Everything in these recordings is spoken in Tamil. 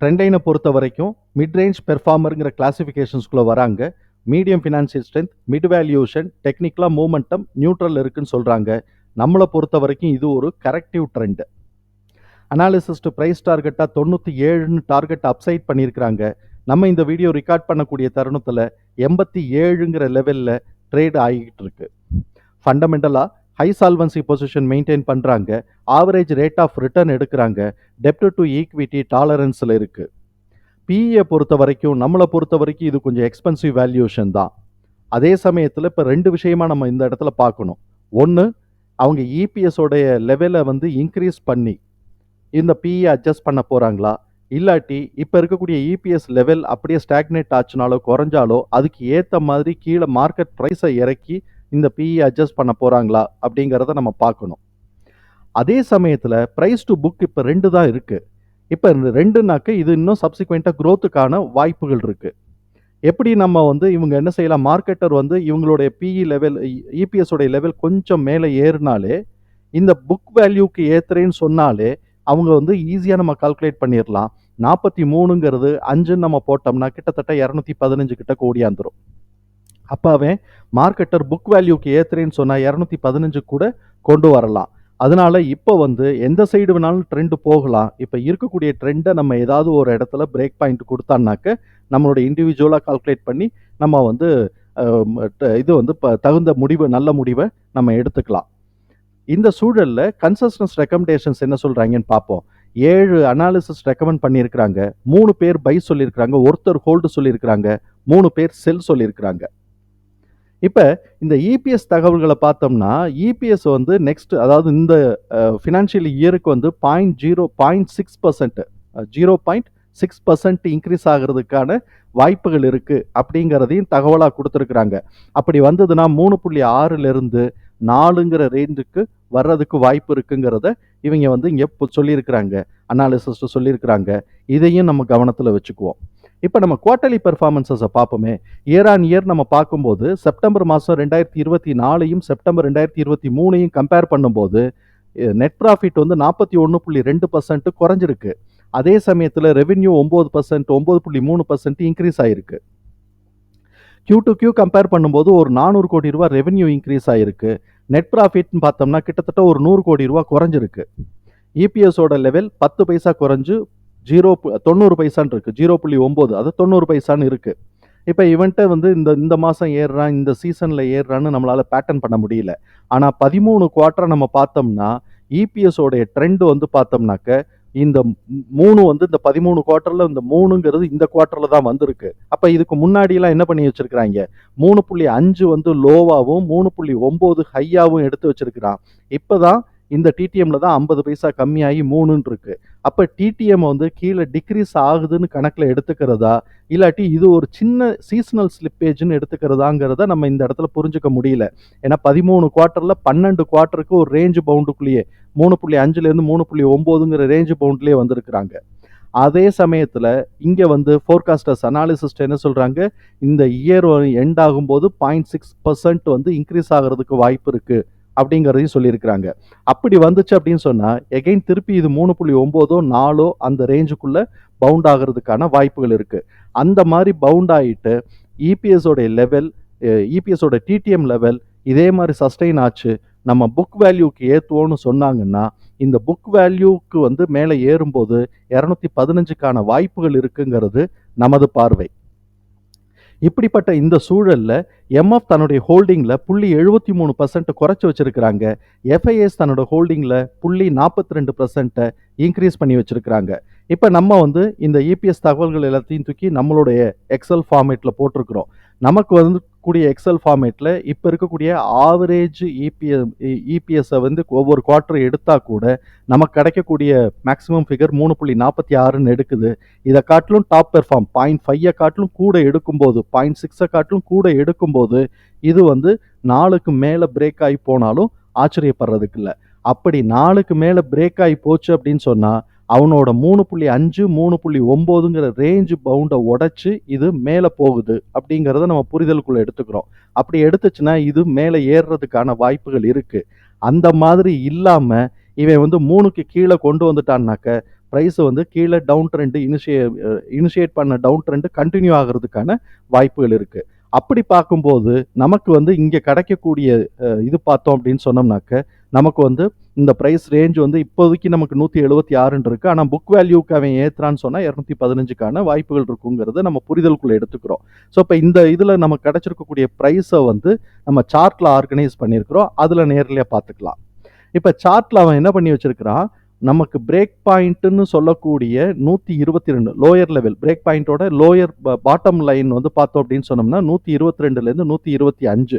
ட்ரெண்டைனை பொறுத்த வரைக்கும் மிட் ரேஞ்ச் பெர்ஃபார்மருங்கிற கிளாசிஃபிகேஷன்ஸ்குள்ளே வராங்க. Medium financial strength mid valuation டெக்னிக்கலாக மூமெண்டம் நியூட்ரல் இருக்குன்னு சொல்கிறாங்க நம்மளை பொறுத்த வரைக்கும் இது ஒரு கரெக்டிவ் ட்ரெண்டு அனாலிசிஸ்ட் ப்ரைஸ் டார்கெட்டாக தொண்ணூற்றி ஏழுன்னு டார்கெட் அப்சைட் பண்ணியிருக்கிறாங்க. நம்ம இந்த வீடியோ ரெக்கார்ட் பண்ணக்கூடிய தருணத்தில் எண்பத்தி ஏழுங்கிற லெவலில் ட்ரேட் ஆகிட்டு இருக்கு. ஃபண்டமெண்டலாக ஹை சால்வன்சி பொசிஷன் மெயின்டைன் பண்ணுறாங்க ஆவரேஜ் ரேட் ஆஃப் ரிட்டர்ன் எடுக்கிறாங்க. டெப்ட் டு ஈக்விட்டி டாலரன்ஸில் இருக்குது பிஇயை பொறுத்த வரைக்கும் நம்மளை பொறுத்த வரைக்கும் இது கொஞ்சம் எக்ஸ்பென்சிவ் வேல்யூஷன் தான். அதே சமயத்தில் இப்போ ரெண்டு விஷயமா நம்ம இந்த இடத்துல பார்க்கணும். ஒன்று அவங்க இபிஎஸோடைய லெவலை வந்து இன்க்ரீஸ் பண்ணி இந்த பிஇ அட்ஜஸ்ட் பண்ண போகிறாங்களா இல்லாட்டி இப்போ இருக்கக்கூடிய இபிஎஸ் லெவல் அப்படியே ஸ்டாக்னேட் ஆச்சுனாலோ குறைஞ்சாலோ அதுக்கு ஏற்ற மாதிரி கீழே மார்க்கெட் ப்ரைஸை இறக்கி இந்த பிஇ அட்ஜஸ்ட் பண்ண போகிறாங்களா அப்படிங்கிறத நம்ம பார்க்கணும். அதே சமயத்தில் ப்ரைஸ் டு புக் இப்போ ரெண்டு தான் இருக்குது இப்போ இந்த ரெண்டுனாக்க இது இன்னும் சப்சிக்வெண்ட்டாக க்ரோத்துக்கான வாய்ப்புகள் இருக்குது எப்படி நம்ம வந்து இவங்க என்ன செய்யலாம்? மார்க்கெட்டர் வந்து இவங்களுடைய பிஇ லெவல் இபிஎஸ் உடைய லெவல் கொஞ்சம் மேலே ஏறினாலே இந்த புக் வேல்யூக்கு ஏற்றுறேன்னு சொன்னாலே அவங்க வந்து ஈஸியாக நம்ம கால்குலேட் பண்ணிடலாம் நாற்பத்தி மூணுங்கிறது அஞ்சுன்னு நம்ம போட்டோம்னா கிட்டத்தட்ட இரநூத்தி பதினஞ்சு கிட்ட கோடியாந்துரும் அப்போ அவன் மார்க்கெட்டர் புக் வேல்யூக்கு ஏற்றுறேன்னு சொன்னால் இரநூத்தி பதினஞ்சு கூட கொண்டு வரலாம். அதனால இப்போ வந்து எந்த சைடு வேணாலும் ட்ரெண்ட் போகலாம். இப்போ இருக்கக்கூடிய ட்ரெண்டை நம்ம ஏதாவது ஒரு இடத்துல பிரேக் பாயிண்ட் கொடுத்தான்னாக்க நம்மளோட இண்டிவிஜுவலாக கால்குலேட் பண்ணி நம்ம வந்து இது வந்து இப்போ தகுந்த முடிவு நல்ல முடிவை நம்ம எடுத்துக்கலாம். இந்த சூழலில் கன்சஸ்டன்ஸ் ரெக்கமெண்டேஷன்ஸ் என்ன சொல்கிறாங்கன்னு பார்ப்போம். ஏழு அனாலிசிஸ் ரெக்கமெண்ட் பண்ணியிருக்கிறாங்க. மூணு பேர் பை சொல்லியிருக்கிறாங்க. ஒருத்தர் ஹோல்டு சொல்லியிருக்கிறாங்க. மூணு பேர் செல் சொல்லியிருக்கிறாங்க. இப்போ இந்த இபிஎஸ் தகவல்களை பார்த்தோம்னா இபிஎஸ் வந்து நெக்ஸ்ட் அதாவது இந்த ஃபினான்ஷியல் இயருக்கு வந்து point zero point six percent zero point six percent increase ஆகிறதுக்கான வாய்ப்புகள் இருக்குது அப்படிங்கிறதையும் தகவலாக கொடுத்துருக்குறாங்க. அப்படி வந்ததுன்னா மூணு புள்ளி ஆறுலேருந்து நாலுங்கிற ரேஞ்சுக்கு வர்றதுக்கு வாய்ப்பு இருக்குங்கிறத இவங்க வந்து இங்கே சொல்லியிருக்கிறாங்க. அனாலிசிஸ்ட்டு சொல்லியிருக்கிறாங்க. இதையும் நம்ம கவனத்தில் வச்சுக்குவோம். இப்போ நம்ம குவார்ட்டர்லி பெர்ஃபார்மன்ஸஸை பார்ப்போமே. இயர் ஆன் இயர் நம்ம பார்க்கும்போது செப்டம்பர் மாதம் ரெண்டாயிரத்தி இருபத்தி நாலையும் செப்டம்பர் ரெண்டாயிரத்தி இருபத்தி மூணையும் கம்பேர் பண்ணும்போது நெட் ப்ராஃபிட் வந்து நாற்பத்தி ஒன்று புள்ளி ரெண்டு பர்சன்ட் குறைஞ்சிருக்கு. அதே சமயத்தில் ரெவென்யூ ஒம்பது பர்சன்ட் ஒம்பது புள்ளி மூணு பர்சன்ட் இன்க்ரீஸ் ஆயிருக்கு. கியூ டு கியூ கம்பேர் பண்ணும்போது ஒரு நானூறு கோடி ரூபா ரெவென்யூ இன்க்ரீஸ் ஆகிருக்கு நெட் ப்ராஃபிட்னு பார்த்தோம்னா கிட்டத்தட்ட ஒரு நூறு கோடி ரூபா குறைஞ்சிருக்கு. இபிஎஸோட லெவல் பத்து பைசா குறைஞ்சு ஜீரோ தொண்ணூறு பைசான்னு இருக்குது ஜீரோ புள்ளி ஒம்பது. அது தொண்ணூறு பைசான்னு இருக்குது இப்போ இவன்ட்ட வந்து இந்த இந்த மாதம் ஏறுறான் இந்த சீசனில் ஏறுறான்னு நம்மளால் பேட்டர்ன் பண்ண முடியல. ஆனால் பதிமூணு குவார்ட்டரை நம்ம பார்த்தோம்னா இபிஎஸோடைய ட்ரெண்ட் வந்து பார்த்தோம்னாக்க இந்த மூணு வந்து இந்த பதிமூணு குவார்ட்டரில் இந்த மூணுங்கிறது இந்த குவார்ட்டரில் தான் வந்திருக்கு. அப்போ இதுக்கு முன்னாடியெல்லாம் என்ன பண்ணி வச்சிருக்கிறாங்க? மூணு புள்ளி அஞ்சு வந்து லோவாகவும் மூணு புள்ளி ஒம்பது ஹையாகவும் எடுத்து வச்சுருக்கிறான். இப்போ தான் இந்த டிடிஎம்ல தான் ஐம்பது பைசா கம்மியாகி மூணுன்னு இருக்கு. அப்போ டிடிஎம் வந்து கீழே டிக்ரீஸ் ஆகுதுன்னு கணக்கில் எடுத்துக்கிறதா? இல்லாட்டி இது ஒரு சின்ன சீசனல் ஸ்லிப்பேஜ்னு எடுத்துக்கிறதாங்கிறத நம்ம இந்த இடத்துல புரிஞ்சுக்க முடியல. ஏன்னா பதிமூணு குவார்ட்டரில் பன்னெண்டு குவார்ட்டருக்கு ஒரு ரேஞ்ச் பவுண்டுக்குள்ளேயே மூணு புள்ளி அஞ்சுலேருந்து மூணு புள்ளி ஒம்போதுங்கிற ரேஞ்ச் பவுண்ட்லேயே வந்திருக்கிறாங்க. அதே சமயத்தில் இங்கே வந்து ஃபோர்காஸ்டர்ஸ் அனாலிசிஸ்ட் என்ன சொல்கிறாங்க இந்த இயர் எண்ட் ஆகும்போது பாயிண்ட் சிக்ஸ் பர்சன்ட் வந்து இன்க்ரீஸ் ஆகிறதுக்கு வாய்ப்பு இருக்குது அப்படிங்கிறதையும் சொல்லியிருக்கிறாங்க. அப்படி வந்துச்சு அப்படின்னு சொன்னால் எகைன் திருப்பி இது மூணு புள்ளி ஒம்போதோ நாலோ அந்த ரேஞ்சுக்குள்ளே பவுண்ட் ஆகிறதுக்கான வாய்ப்புகள் இருக்குது அந்த மாதிரி பவுண்ட் ஆகிட்டு இபிஎஸோடைய லெவல் இபிஎஸோட டிடிஎம் லெவல் இதே மாதிரி சஸ்டெயின் ஆச்சு. நம்ம புக் வேல்யூக்கு ஏற்றுவோன்னு சொன்னாங்கன்னா இந்த புக் வேல்யூக்கு வந்து மேலே ஏறும்போது இரநூத்தி பதினஞ்சுக்கான வாய்ப்புகள் இருக்குங்கிறது நமது பார்வை. இப்படிப்பட்ட இந்த சூழலில் எம்எஃப் தன்னுடைய ஹோல்டிங்கில் புள்ளி எழுபத்தி மூணு பர்சன்ட் குறைச்சி வச்சிருக்கிறாங்க. எஃப்ஐஎஸ் தன்னோட ஹோல்டிங்கில் புள்ளி நாற்பத்தி ரெண்டு பர்சன்ட்டை இன்க்ரீஸ் பண்ணி வச்சுருக்கிறாங்க. இப்போ நம்ம வந்து இந்த இபிஎஸ் தகவல்கள் எல்லாத்தையும் தூக்கி நம்மளுடைய எக்ஸல் ஃபார்மேட்டில் போட்டிருக்கிறோம். நமக்கு வந்து இருக்கக்கூடிய எக்ஸல் ஃபார்மேட்டில் இப்போ இருக்கக்கூடிய ஆவரேஜ் இபிஎஸ் இபிஎஸ்ஸை வந்து ஒவ்வொரு குவார்ட்டர் எடுத்தால் கூட நமக்கு கிடைக்கக்கூடிய மேக்ஸிமம் ஃபிகர் மூணு புள்ளி நாற்பத்தி ஆறுன்னு எடுக்குது. இதை காட்டிலும் டாப் பெர்ஃபார்ம் பாயிண்ட் ஃபைவை காட்டிலும் கூட எடுக்கும்போது பாயிண்ட் சிக்ஸை காட்டிலும் கூட எடுக்கும்போது இது வந்து நாளுக்கு மேலே பிரேக் ஆகி போனாலும் ஆச்சரியப்படுறதுக்கு இல்லை. அப்படி நாளுக்கு மேலே பிரேக் ஆகி போச்சு அப்படின்னு சொன்னால் அவனோட மூணு புள்ளி அஞ்சு மூணு புள்ளி ஒம்போதுங்கிற ரேஞ்சு பவுண்டை உடச்சி இது மேலே போகுது அப்படிங்கிறத நம்ம புரிதலுக்குள்ளே எடுத்துக்கிறோம். அப்படி எடுத்துச்சுன்னா இது மேலே ஏறுறதுக்கான வாய்ப்புகள் இருக்குது அந்த மாதிரி இல்லாமல் இவன் வந்து மூணுக்கு கீழே கொண்டு வந்துட்டான்னாக்க ப்ரைஸ் வந்து கீழே டவுன் ட்ரெண்டு இனிஷியே இனிஷியேட் பண்ண டவுன் ட்ரெண்டு கண்டினியூ ஆகிறதுக்கான வாய்ப்புகள் இருக்குது அப்படி பார்க்கும்போது நமக்கு வந்து இங்கே கிடைக்கக்கூடிய இது பார்த்தோம் அப்படின்னு சொன்னோம்னாக்க நமக்கு வந்து இந்த ப்ரைஸ் ரேஞ்ச் வந்து இப்போதைக்கு நமக்கு நூற்றி எழுபத்தி ஆறுன்னு இருக்குது ஆனால் புக் வேல்யூக்கு அவன் ஏற்றுறான்னு சொன்னால் இரநூத்தி பதினஞ்சுக்கான வாய்ப்புகள் இருக்குங்கிறத நம்ம புரிதலுக்குள்ளே எடுத்துக்கிறோம். ஸோ இப்போ இந்த இதில் நமக்கு கிடச்சிருக்கக்கூடிய ப்ரைஸை வந்து நம்ம சார்ட்டில் ஆர்கனைஸ் பண்ணியிருக்கிறோம். அதில் நேர்லையாக பார்த்துக்கலாம். இப்போ சார்ட்டில் அவன் என்ன பண்ணி வச்சிருக்கிறான்? நமக்கு பிரேக் பாயிண்ட்டுன்னு சொல்லக்கூடிய நூற்றி இருபத்தி ரெண்டு லோயர் லெவல் பிரேக் பாயிண்ட்டோட லோயர் பாட்டம் லைன் வந்து பார்த்தோம் அப்படின்னு சொன்னோம்னா நூற்றி இருபத்தி ரெண்டுலேருந்து நூற்றி இருபத்தி அஞ்சு.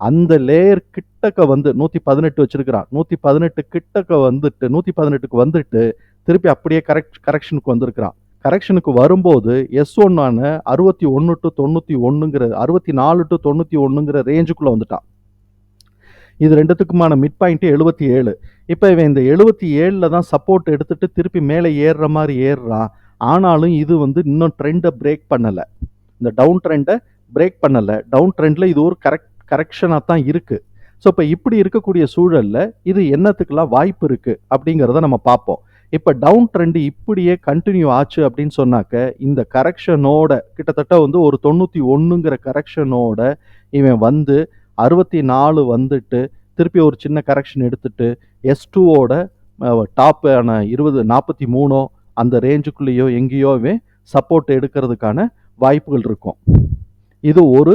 அந்த லேயர் கிட்டக்க வந்து நூற்றி பதினெட்டு வச்சுருக்கிறான். நூற்றி பதினெட்டு கிட்டக்க வந்துட்டு நூற்றி பதினெட்டுக்கு வந்துட்டு திருப்பி அப்படியே கரெக்ட் கரெக்ஷனுக்கு வந்திருக்கிறான். கரெக்ஷனுக்கு வரும்போது எஸ் ஒன்னான அறுபத்தி ஒன்று டு தொண்ணூற்றி ஒன்றுங்கிற அறுபத்தி நாலு டு தொண்ணூற்றி ஒன்றுங்கிற ரேஞ்சுக்குள்ளே வந்துட்டான். இது ரெண்டுத்துக்குமான மிட் பாயிண்ட்டு எழுபத்தி ஏழு. இப்போ இவன் இந்த எழுபத்தி ஏழில் தான் சப்போர்ட் எடுத்துட்டு திருப்பி மேலே ஏறுற மாதிரி ஏறுறான். ஆனாலும் இது வந்து இன்னும் ட்ரெண்டை பிரேக் பண்ணலை. இந்த டவுன் ட்ரெண்டை பிரேக் பண்ணலை. டவுன் ட்ரெண்டில் இது ஒரு கரெக்ட் கரெக்ஷனாக தான் இருக்குது ஸோ இப்போ இப்படி இருக்கக்கூடிய சூழலில் இது என்னத்துக்கெல்லாம் வாய்ப்பு இருக்குது அப்படிங்கிறத நம்ம பார்ப்போம். இப்போ டவுன் ட்ரெண்டு இப்படியே கண்டினியூ ஆச்சு அப்படின்னு சொன்னாக்க இந்த கரெக்ஷனோட கிட்டத்தட்ட வந்து ஒரு தொண்ணூற்றி ஒன்றுங்கிற கரெக்ஷனோட இவன் வந்து அறுபத்தி நாலு வந்துட்டு திருப்பி ஒரு சின்ன கரெக்ஷன் எடுத்துட்டு எஸ் டூவோட டாப்பான இருபது நாற்பத்தி மூணோ அந்த ரேஞ்சுக்குள்ளேயோ எங்கேயோவே சப்போர்ட் எடுக்கிறதுக்கான வாய்ப்புகள் இருக்கும். இது ஒரு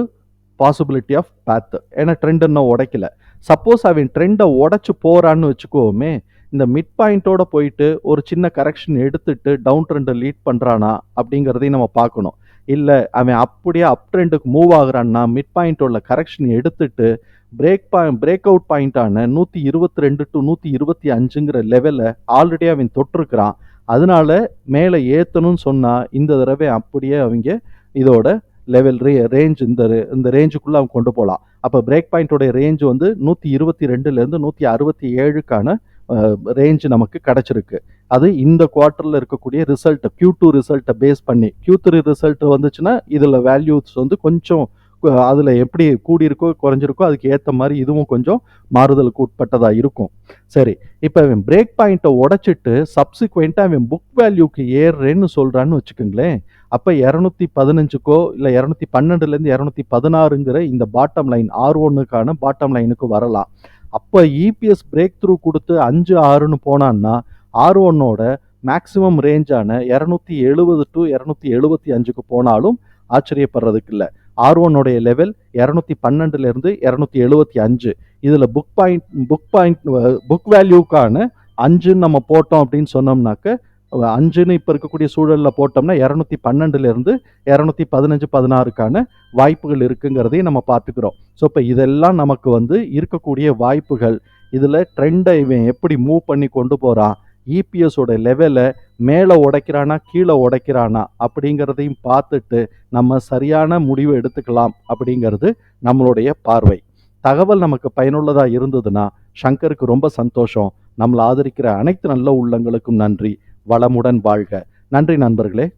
பாசிபிலிட்டி ஆஃப் பேத் ஏன்னா ட்ரெண்ட் இன்னும் உடைக்கல. சப்போஸ் அவன் ட்ரெண்டை உடச்சி போகிறான்னு வச்சுக்கோமே இந்த மிட் பாயிண்ட்டோட போயிட்டு ஒரு சின்ன கரெக்ஷன் எடுத்துட்டு டவுன் ட்ரெண்டை லீட் பண்ணுறானா அப்படிங்கிறதையும் நம்ம பார்க்கணும். இல்லை அவன் அப்படியே அப் ட்ரெண்டுக்கு மூவ் ஆகுறான்னா மிட் பாயிண்டோட கரெக்ஷன் எடுத்துட்டு பிரேக் பாயிண்ட் பிரேக் அவுட் பாயிண்டான நூற்றி இருபத்தி ரெண்டு டு நூற்றி இருபத்தி அஞ்சுங்கிற லெவலில் ஆல்ரெடி அவன் தொட்டிருக்கிறான். அதனால மேலே ஏற்றணும்னு சொன்னால் இந்த தடவை அப்படியே அவங்க இதோட லெவல் ரே ரேஞ்ச் இந்த இந்த ரேஞ்சுக்குள்ளே அவன் கொண்டு போகலாம் அப்போ பிரேக் பாயிண்ட்டோடைய ரேஞ்ச் வந்து நூற்றி இருபத்தி ரெண்டுலேருந்து நூற்றி அறுபத்தி ஏழுக்கான ரேஞ்ச் நமக்கு கிடச்சிருக்கு. அது இந்த குவார்ட்டரில் இருக்கக்கூடிய ரிசல்ட்டை க்யூ டூ ரிசல்ட்டை பேஸ் பண்ணி க்யூ த்ரீ ரிசல்ட் வந்துச்சுன்னா இதில் வேல்யூஸ் வந்து கொஞ்சம் அதில் எப்படி கூடியிருக்கோ குறைஞ்சிருக்கோ அதுக்கு ஏற்ற மாதிரி இதுவும் கொஞ்சம் மாறுதலுக்கு உட்பட்டதாக இருக்கும். சரி இப்போ அவன் பிரேக் பாயிண்ட்டை உடைச்சிட்டு சப்சிக்வெண்ட்டாக அவன் புக் வேல்யூக்கு ஏறுறேன்னு சொல்கிறான்னு வச்சுக்கோங்களேன் அப்போ இரநூத்தி பதினஞ்சுக்கோ இல்லை இரநூத்தி பன்னெண்டுலேருந்து இரநூத்தி பதினாறுங்கிற இந்த பாட்டம் லைன் ஆர் ஒன்றுக்கான பாட்டம் லைனுக்கு வரலாம். அப்போ இபிஎஸ் பிரேக் த்ரூ கொடுத்து அஞ்சு ஆறுன்னு போனான்னா ஆர் ஒன்னோட மேக்ஸிமம் ரேஞ்சான இரநூத்தி எழுபது டு இரநூத்தி எழுபத்தி அஞ்சுக்கு போனாலும் ஆச்சரியப்படுறதுக்கு இல்லை. ஆர் ஒன்னுடைய லெவல் இரநூத்தி பன்னெண்டுலேருந்து இரநூத்தி எழுபத்தி அஞ்சு. இதில் book point book point book வேல்யூக்கான அஞ்சுன்னு நம்ம போட்டோம் அப்படின்னு சொன்னோம்னாக்க அஞ்சுன்னு இப்போ இருக்கக்கூடிய சூழலில் போட்டோம்னா இரநூத்தி பன்னெண்டுலேருந்து இரநூத்தி பதினஞ்சு பதினாறுக்கான வாய்ப்புகள் இருக்குங்கிறதையும் நம்ம பார்த்துக்கிறோம். ஸோ இப்போ இதெல்லாம் நமக்கு வந்து இருக்கக்கூடிய வாய்ப்புகள் இதில் ட்ரெண்டை இவன் எப்படி மூவ் பண்ணி கொண்டு போகிறான் இபிஎஸோட லெவலை மேலே உடைக்கிறானா கீழே உடைக்கிறானா அப்படிங்கிறதையும் பார்த்துட்டு நம்ம சரியான முடிவு எடுத்துக்கலாம் அப்படிங்கிறது நம்மளுடைய பார்வை. தகவல் நமக்கு பயனுள்ளதாக இருந்ததுன்னா சங்கருக்கு ரொம்ப சந்தோஷம். நம்மளை ஆதரிக்கிற அனைத்து நல்ல உள்ளங்களுக்கும் நன்றி. வளமுடன் வாழ்க. நன்றி நண்பர்களே.